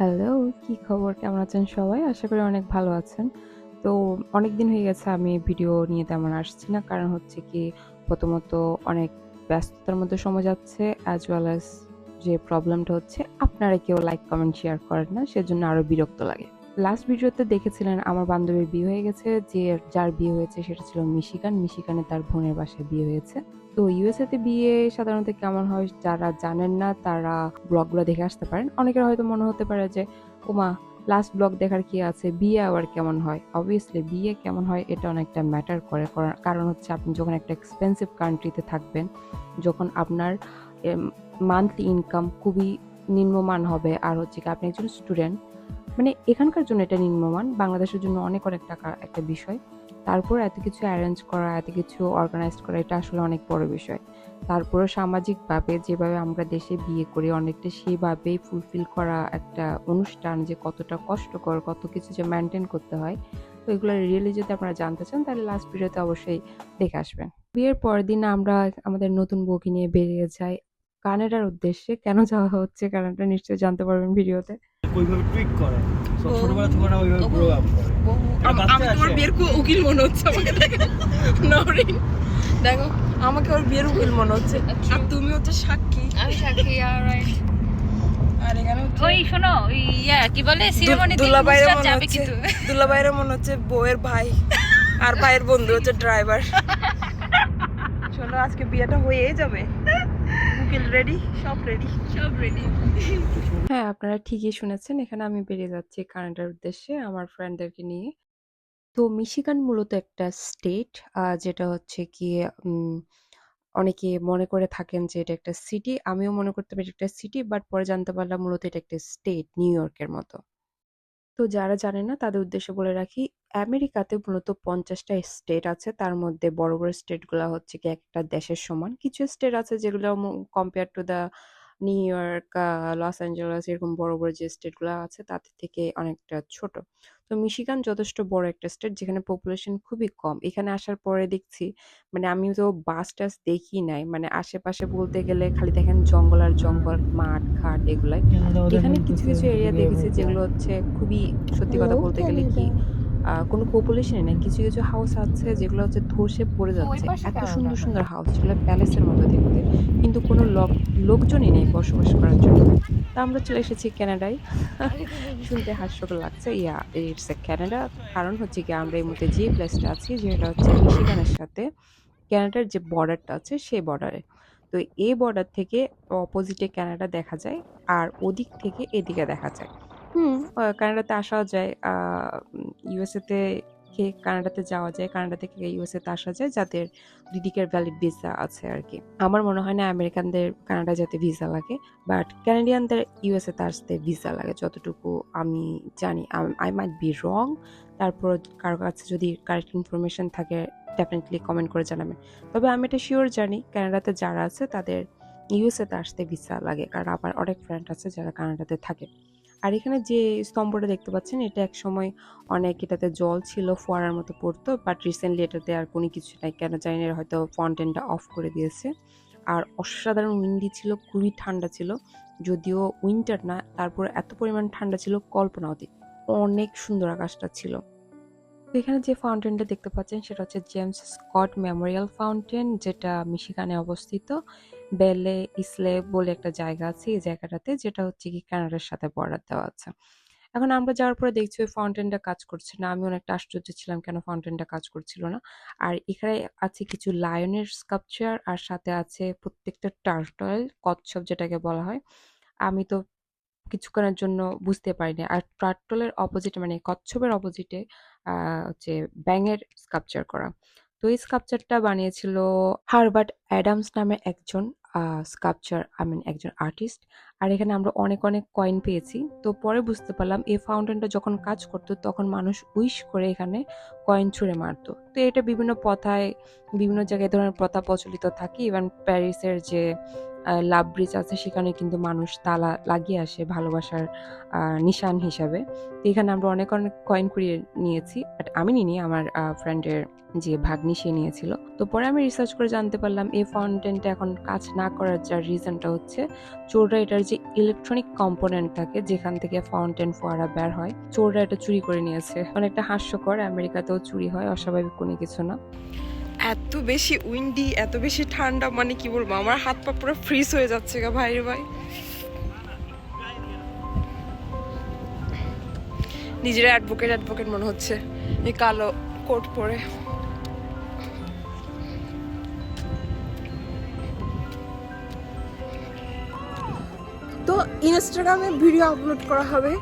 Hello, কি খবর? কেমন আছেন সবাই? আশা করি অনেক ভালো আছেন। তো অনেক দিন হয়ে গেছে আমি ভিডিও নিয়ে তেমন আসছি না। কারণ হচ্ছে কি প্রথমত অনেক ব্যস্ততার মধ্যে সময় যাচ্ছে অ্যাজ ওয়েল অ্যাজ যে প্রবলেমটা হচ্ছে আপনারা কেউ লাইক, কমেন্ট, শেয়ার করেন না। সেজন্য আরও বিরক্ত লাগে। লাস্ট ভিডিওতে দেখেছিলেন আমার বান্ধবীর বিয়ে হয়ে গেছে। যে যার বিয়ে হয়েছে সেটা ছিল মিশিগান। মিশিগানে তার বোনের বাসায় বিয়ে হয়েছে। তো ইউএসএতে বিয়ে সাধারণত কেমন হয় যারা জানেন না তারা ব্লগগুলো দেখে আসতে পারেন। অনেকের হয়তো মনে হতে পারে যে, ওমা লাস্ট ব্লগ দেখার কি আছে? বিয়ে আবার কেমন হয়? অবভিয়াসলি বিয়ে কেমন হয় এটা অনেকটা ম্যাটার করে। কারণ হচ্ছে আপনি যখন একটা এক্সপেন্সিভ কান্ট্রিতে থাকবেন, যখন আপনার মান্থলি ইনকাম খুবই নিম্নমান হবে আর হচ্ছে কি আপনি একজন স্টুডেন্ট। মানে এখানকার জন্য এটা নিম্নমান। বাংলাদেশের জন্য অনেক, অনেক টাকা একটা বিষয়। তারপর এত কিছু অ্যারেঞ্জ করা, এত কিছু অর্গানাইজড করা এটা আসলে অনেক বড় বিষয়। তারপরেও সামাজিকভাবে যেভাবে আমরা দেশে বিয়ে করি অনেকটা সেভাবেই ফুলফিল করা একটা অনুষ্ঠান যে কতটা কষ্টকর, কত কিছু যে মেনটেন করতে হয়। তো এগুলো রিয়েলি যদি আপনারা জানতে চান তাহলে লাস্ট ভিডিওতে অবশ্যই দেখে আসবেন। বিয়ের পরের দিন আমরা আমাদের নতুন বউকে নিয়ে বেরিয়ে যাই কানাডার উদ্দেশ্যে। কেন যাওয়া হচ্ছে কারণটা নিশ্চয়ই জানতে পারবেন ভিডিওতে। ওইভাবে করে। সব ছোটবেলা থেকে ওরা ওইভাবে গ্রো আপ করে। আম- তোমার বিয়ের উকিল মনে হচ্ছে আমাকে দেখে। নরিন দেখো আমাকে ওর বিয়ের উকিল মনে হচ্ছে। আর তুমি হচ্ছে সাক্ষী। আমি সাক্ষী ওই শোনো ইয়া কি বলে? সিনেমানি মনে হচ্ছে মনে বউয়ের ভাই আর ভাইয়ের বন্ধু হচ্ছে ড্রাইভার চলো আজকে বিয়েটা হয়েই যাবে। উকিল রেডি সব রেডি সব রেডি হ্যাঁ, আপনারা ঠিকই শুনেছেন। এখানে আমি বেরিয়ে যাচ্ছি কানাডার উদ্দেশ্যে আমার ফ্রেন্ডদেরকে নিয়ে। তো মিশিগান মূলত একটা স্টেট যেটা হচ্ছে কি উম অনেকে মনে করে থাকেন যে এটা একটা সিটি। আমিও মনে করতাম এটা একটা সিটি বাট পরে জানতে পারলাম মূলত এটা একটা স্টেট নিউ ইয়র্কের মতো। তো যারা জানে না তাদের উদ্দেশ্যে বলে রাখি, আমেরিকাতে মূলত পঞ্চাশটা স্টেট আছে। তার মধ্যে বড়, বড় স্টেটগুলো হচ্ছে কি একটা দেশের সমান। কিছু স্টেট আছে যেগুলো compare to the New York, Los Angeles এরকম বড়, বড় যে স্টেটগুলো আছে তাদের থেকে অনেকটা ছোট। তো মিশিগান যথেষ্ট বড় একটা স্টেট যেখানে পপুলেশন খুবই কম। এখানে আসার পরে দেখছি মানে আমি তো বাস-টাস দেখিই নাই। মানে আশেপাশে বলতে গেলে খালি দেখেন জঙ্গল আর জঙ্গল, মাঠ-ঘাট এগুলাই। এখানে কিছু, কিছু এরিয়া দেখেছি যেগুলো হচ্ছে খুবই সত্যি কথা বলতে গেলে কি কোনো পপুলেশনই নাই। কিছু, কিছু হাউস আছে যেগুলো হচ্ছে ধসে পড়ে যাচ্ছে। এত সুন্দর, সুন্দর হাউস যেগুলো প্যালেসের মতো দেখতে। কিন্তু কোনো লক লোকজনই নেই বসবাস করার জন্য। তা আমরা চলে এসেছি কানাডায়। শুনতে হাস্যকর লাগছে। ইয়া ইটস এ ক্যানাডা কারণ হচ্ছে গিয়ে আমরা এই মুহূর্তে যে প্লেসটা আছি যেটা হচ্ছে মিশিগানের সাথে ক্যানাডার যে বর্ডারটা আছে সেই বর্ডারে। তো এই বর্ডার থেকে অপোজিটে ক্যানাডা দেখা যায় আর ওদিক থেকে এদিকে দেখা যায়। হুম, কানাডাতে আসাও যায়। আ উম ইউএসএ তে কে কানাডাতে যাওয়া যায়। কানাডা থেকে ইউএসএ তে আসা যায়, যাদের ২ দিকের ভ্যালিড ভিসা আছে আর কি আমার মনে হয় না আমেরিকানদের কানাডা যেতে ভিসা লাগে। বাট কানাডিয়ানদের ইউএসএ তে আসতে ভিসা লাগে, যতটুকু আমি জানি। I might be wrong. তারপর কারও কাছে যদি কারেক্ট ইনফরমেশন থাকে ডেফিনেটলি কমেন্ট করে জানাবেন। তবে আমি এটা শিওর জানি, কানাডাতে যারা আছে, তাদের ইউএসএ তে আসতে ভিসা লাগে। কারণ আমার অনেক ফ্রেন্ড আছে যারা কানাডাতে থাকে। আর এখানে যে স্তম্ভটা দেখতে পাচ্ছেন এটা একসময় অনেক এটাতে জল ছিল, ফোয়ারার মতো পড়তো। বাট রিসেন্টলি এটাতে আর কোনো কিছু নাই। কেন জানি না হয়তো ফাউন্টেনটা অফ করে দিয়েছে। আর অসাধারণ উইন্ডি ছিল, খুবই ঠান্ডা ছিল। যদিও উইন্টার না তারপর এত পরিমাণ ঠান্ডা ছিল কল্পনা অতীত। অনেক সুন্দর আকাশটা ছিল। এখানে যে ফাউন্টেনটা দেখতে পাচ্ছেন সেটা হচ্ছে জেমস স্কট মেমোরিয়াল ফাউন্টেন যেটা মিশিগানে অবস্থিত। বেলে, ইসলে বলে একটা জায়গা আছে, এই জায়গাটাতে, যেটা হচ্ছে কি কানাডার সাথে বর্ডার দেওয়া আছে। এখন আমরা যাওয়ার পরে দেখছি ওই ফাউন্টেনটা কাজ করছে না। আমি অনেকটা আশ্চর্য ছিলাম কেন ফাউন্টেনটা কাজ করছিল না। আর এখানে আছে কিছু লায়নের স্কাল্পচার আর সাথে আছে প্রত্যেকটা টার্টল কচ্ছপ যেটাকে বলা হয়। আমি তো কিছুক্ষণের জন্য বুঝতে পারিনি। আর টার্টলের অপোজিটে মানে কচ্ছপের অপোজিটে হচ্ছে ব্যাঙের স্কাল্পচার করা। তো এই স্কাল্পচারটা বানিয়েছিল হারবার্ট অ্যাডামস নামে একজন আ স্কাল্পচার আই মিন একজন আর্টিস্ট। আর এখানে আমরা অনেক, অনেক কয়েন পেয়েছি। তো পরে বুঝতে পারলাম এই ফাউন্টেনটা যখন কাজ করতো তখন মানুষ উইশ করে এখানে কয়েন ছুঁড়ে মারতো তো এটা বিভিন্ন প্রথায় বিভিন্ন জায়গায় ধরনের প্রথা প্রচলিত থাকে। ইভেন প্যারিসের যে লাভ ব্রিজ আছে সেখানে কিন্তু মানুষ তালা লাগিয়ে আসে ভালোবাসার নিশান হিসাবে। তো এখানে আমরা অনেক, অনেক কয়েন কুড়িয়ে নিয়েছি। বাট আমি নিইনি আমার ফ্রেন্ডের যে ভাগ্নি সে নিয়েছিল। তো পরে আমি রিসার্চ করে জানতে পারলাম এই ফাউন্টেনটা এখন কাজ না করার যার রিজনটা হচ্ছে চোররা এটার যে ইলেকট্রনিক কম্পোনেন্ট থাকে, যেখান থেকে ফাউন্টেন ফোয়ারা বের হয়, চোররা এটা চুরি করে নিয়েছে। অনেকটা হাস্যকর, আমেরিকাতেও চুরি হয়, অস্বাভাবিক কোনো কিছু না। এত বেশি উইন্ডি এত বেশি ঠান্ডা মানে কি বলব, আমার হাত পা পুরো ফ্রিজ হয়ে যাচ্ছে গা, ভাই ভাই। নিজের অ্যাডভোকেট অ্যাডভোকেট মনে হচ্ছে, এই কালো কোট পরে। ইনস্টাগ্রামে ভিডিও আপলোড করা হবে।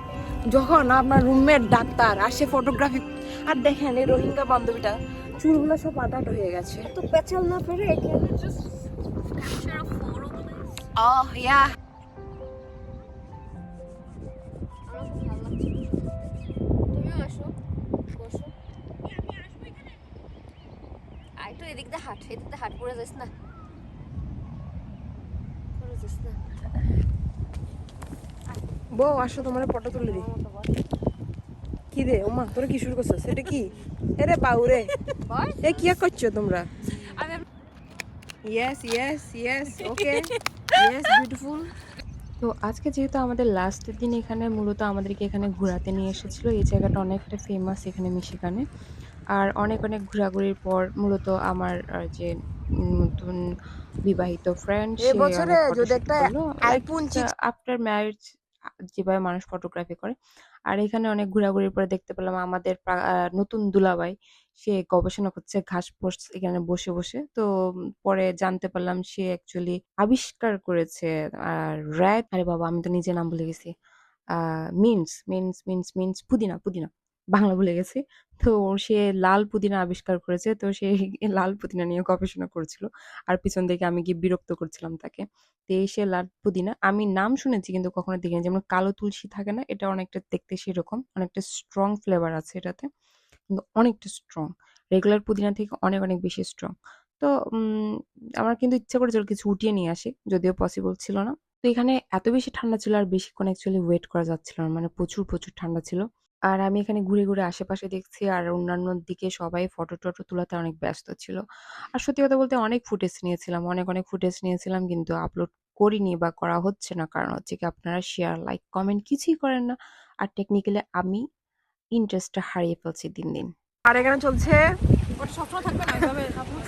যখন আপনার রুমমেট ডাক্তার আর সে ফটোগ্রাফি আর দেখেন এই রোহিঙ্গা বান্ধবীটা চুলগুলো সব আটাট হয়ে গেছে। তো পেঁচাল না পেরে. Oh, yeah. এদিক দিয়ে হাট এদিক দিয়ে হাট পড়ে যাস না। পড়ে যাস না। বউ আসো তোমার ফটো তুলে দি। কি রে ওমা তোরা কি শুরু করছিস এটা কি? এরে বাউ রে বস এ কি করছ তোমরা? Yes yes yes okay yes beautiful তো আজকে যেহেতু আমাদের লাস্টের দিন এখানে মূলত আমাদেরকে এখানে ঘোরাতে নিয়ে এসেছিল এই জায়গাটা অনেকটা ফেমাস এখানে মিশিগানে। আর অনেক অনেক ঘোরাঘুরির পর মূলত আমার যে নতুন বিবাহিত ফ্রেন্ড আফটার ম্যারেজ যেভাবে মানুষ ফটোগ্রাফি করে। আর এখানে অনেক ঘোরাঘুরির পরে দেখতে পেলাম আমাদের নতুন দুলাভাই, সে গবেষণা করছে ঘাস পোষ এখানে বসে বসে। তো পরে জানতে পারলাম সে অ্যাকচুয়ালি আবিষ্কার করেছে, আর র্যাট আরে বাবা, আমি তো নিজের নাম ভুলে গেছি। মিন্স মিন্স মিন্স মিন্স পুদিনা পুদিনা। বাংলা ভুলে গেছি। তো সে লাল পুদিনা আবিষ্কার করেছে। তো সে লাল পুদিনা নিয়ে গবেষণা করছিল। আর পিছন থেকে আমি গিয়ে বিরক্ত করছিলাম তাকে। তো এই সে লাল পুদিনা, আমি নাম শুনেছি কিন্তু কখনো দেখিনি। যেমন কালো তুলসী থাকে না, এটা অনেকটা দেখতে সেরকম। অনেকটা স্ট্রং ফ্লেভার আছে এটাতে। কিন্তু অনেকটা স্ট্রং রেগুলার পুদিনা থেকে অনেক অনেক বেশি স্ট্রং তো আমার কিন্তু ইচ্ছা করেছিল কিছু উঠিয়ে নিয়ে আসি, যদিও পসিবল ছিল না। তো এখানে এত বেশি ঠান্ডা ছিল আর বেশিক্ষণ অ্যাকচুয়ালি ওয়েট করা যাচ্ছিল না। মানে প্রচুর প্রচুর ঠান্ডা ছিল। আর আমি এখানে ঘুরে ঘুরে আশেপাশে দেখছি আর অন্যান্য দিকে সবাই ফটো টটো তোলাতে অনেক ব্যস্ত ছিল। আর সত্যি কথা বলতে অনেক ফুটেজ নিয়েছিলাম অনেক অনেক ফুটেজ নিয়েছিলাম কিন্তু আপলোড করিনি বা করা হচ্ছে না। কারণ হচ্ছে কি আপনারা শেয়ার লাইক কমেন্ট কিছুই করেন না। আর টেকনিক্যালি আমি ইন্টারেস্টটা হারিয়ে ফেলছি দিন দিন। আর এখানে চলছে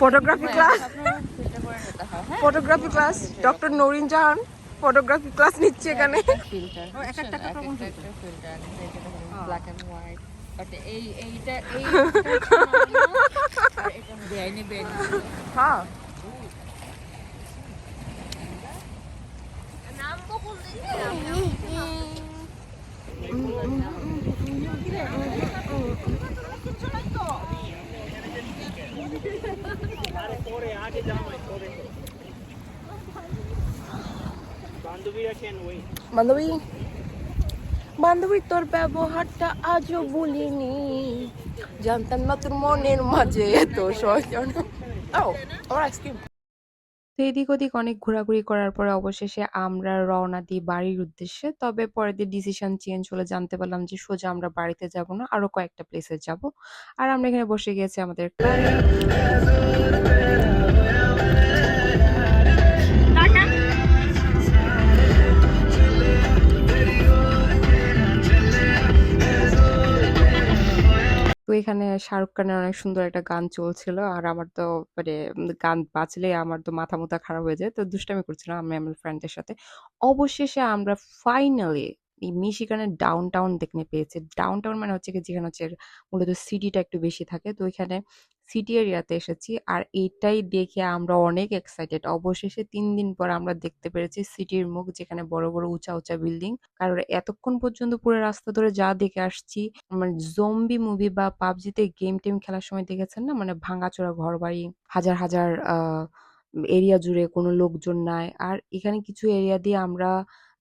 photography class photography class doctor Nareen Jahan photography class নিচ্ছে এখানে। ব্ল্যাক এন্ড হোয়াইট বাট এই এইটা এই এটা বেআইনি বেআইনি হ্যাঁ। নাম বান্ধবী? বান্ধবী তোর ব্যবহারটা আজও ভুলিনি। জানতাম না তোর মনের মাঝে এত সজন ও আমার আইসক্রিম তো এদিক ওদিক অনেক ঘোরাঘুরি করার পরে অবশেষে আমরা রওনা দিই বাড়ির উদ্দেশ্যে। তবে পরে দিয়ে ডিসিশন চেঞ্জ হলে জানতে পারলাম যে সোজা আমরা বাড়িতে যাব না আরও কয়েকটা প্লেসে যাব। আর আমরা এখানে বসে গিয়েছি আমাদের এখানে শাহরুখ খানের অনেক সুন্দর একটা গান চলছিল। আর আমার তো মানে গান বাঁচলে আমার তো মাথা মুথা খারাপ হয়ে যায়। তো দুষ্টামি করছিলাম আমি আমার ফ্রেন্ডদের সাথে। অবশেষে আমরা ফাইনালি মিশিগানের ডাউন টাউন দেখতে পেয়েছে। ডাউন টাউন মানে হচ্ছে কি যেখানে হচ্ছে মূলত সিটিটা একটু বেশি থাকে। তো ওইখানে সিটি এরিয়াতে এসেছি আর এইটাই দেখে আমরা অনেক এক্সাইটেড অবশেষে তিন দিন পর আমরা দেখতে পেরেছি সিটির মুখ যেখানে বড় বড় উঁচা উঁচা বিল্ডিং কারণ এতক্ষণ পর্যন্ত পুরো রাস্তা ধরে যা দেখে আসছি মানে জম্বি মুভি বা পাবজিতে গেম টেম খেলার সময় দেখেছেন না? মানে ভাঙাচোরা ঘর বাড়ি হাজার হাজার এরিয়া জুড়ে কোনো লোকজন নাই। আর এখানে কিছু এরিয়া দিয়ে আমরা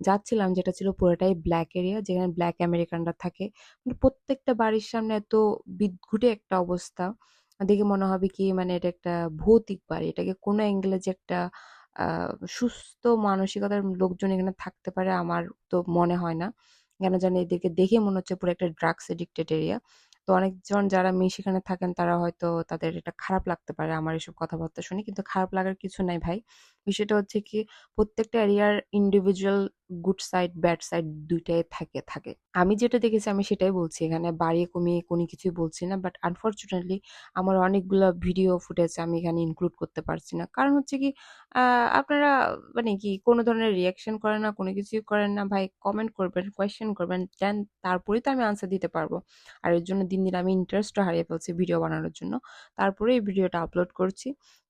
যাচ্ছিলাম যেটা ছিল পুরোটাই ব্ল্যাক এরিয়া যেখানে ব্ল্যাক আমেরিকানরা থাকে। মানে প্রত্যেকটা বাড়ির সামনে এত বিদঘুটে একটা অবস্থা। দেখে মনে হবে কি মানে এটা একটা ভৌতিক বাড়ি। এটাকে কোনো অ্যাঙ্গেলে যে একটা সুস্থ মানসিকতার লোকজন এখানে থাকতে পারে আমার তো মনে হয় না। কেন জানি এদেরকে দেখে মনে হচ্ছে পুরো একটা ড্রাগস এডিক্টেড এরিয়া তো অনেকজন যারা মেয়ে সেখানে থাকেন, তারা হয়তো তাদের এটা খারাপ লাগতে পারে। আমার এসব কথাবার্তা শুনে, কিন্তু খারাপ লাগার কিছু নাই ভাই। বিষয়টা হচ্ছে কি, প্রত্যেকটা এরিয়ার individual good side bad side দুইটাই থাকে থাকে। আমি যেটা দেখেছি, আমি সেটাই বলছি। এখানে বাড়িয়ে কমিয়ে কোনো কিছুই বলছি না বাট আনফর্চুনেটলি আমার অনেকগুলো ভিডিও ফুটেজ আমি এখানে ইনক্লুড করতে পারছি না। কারণ হচ্ছে কি আপনারা মানে কি কোনো ধরনের রিয়াকশন করেন না, কোনো কিছুই করেন না, ভাই কমেন্ট করবেন কোয়েশ্চেন করবেন দেন তারপরেই তো আমি আনসার দিতে পারব। আর এর জন্য দিন দিন আমি ইন্টারেস্টও হারিয়ে ফেলছি ভিডিও বানানোর জন্য। তারপরে এই ভিডিওটা আপলোড করছি।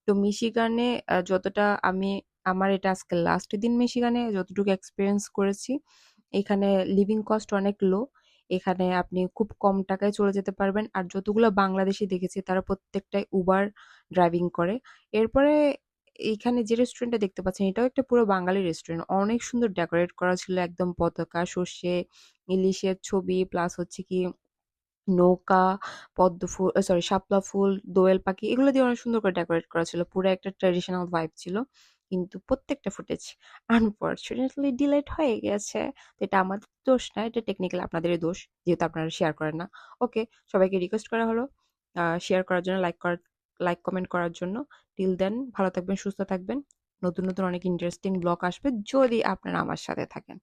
তো মিশিগানে যতটা আমি, আমার এটা আজকে লাস্ট দিন মিশিগানে যতটুকু এক্সপিরিয়েন্স করেছি, এখানে লিভিং কস্ট অনেক লো এখানে আপনি খুব কম টাকায় চলে যেতে পারবেন, আর যতগুলো বাংলাদেশি দেখেছি তারা প্রত্যেকটাই উবার ড্রাইভিং করে। এরপরে এইখানে যে রেস্টুরেন্টটা দেখতে পাচ্ছেন, এটাও একটা পুরো বাঙালি রেস্টুরেন্ট অনেক সুন্দর ডেকোরেট করা ছিল, একদম পতাকা, সর্ষে, ইলিশের ছবি প্লাস হচ্ছে কি নৌকা, পদ্ম ফুল সরি শাপলা ফুল, দোয়েল পাখি, এগুলো দিয়ে অনেক সুন্দর করে ডেকোরেট করা ছিল। পুরো একটা ট্র্যাডিশনাল ভাইব ছিল, কিন্তু প্রত্যেকটা ফুটেজ আনফর্চুনেটলি ডিলেট হয়ে গেছে। এটা আমাদের দোষ না, এটা টেকনিক্যালি আপনাদেরই দোষ, যেহেতু আপনারা শেয়ার করেন না। ওকে সবাইকে রিকোয়েস্ট করা হলো শেয়ার করার জন্য লাইক করার লাইক কমেন্ট করার জন্য। টিল দেন ভালো থাকবেন, সুস্থ থাকবেন। নতুন নতুন অনেক ইন্টারেস্টিং ব্লগ আসবে যদি আপনারা আমার সাথে থাকেন।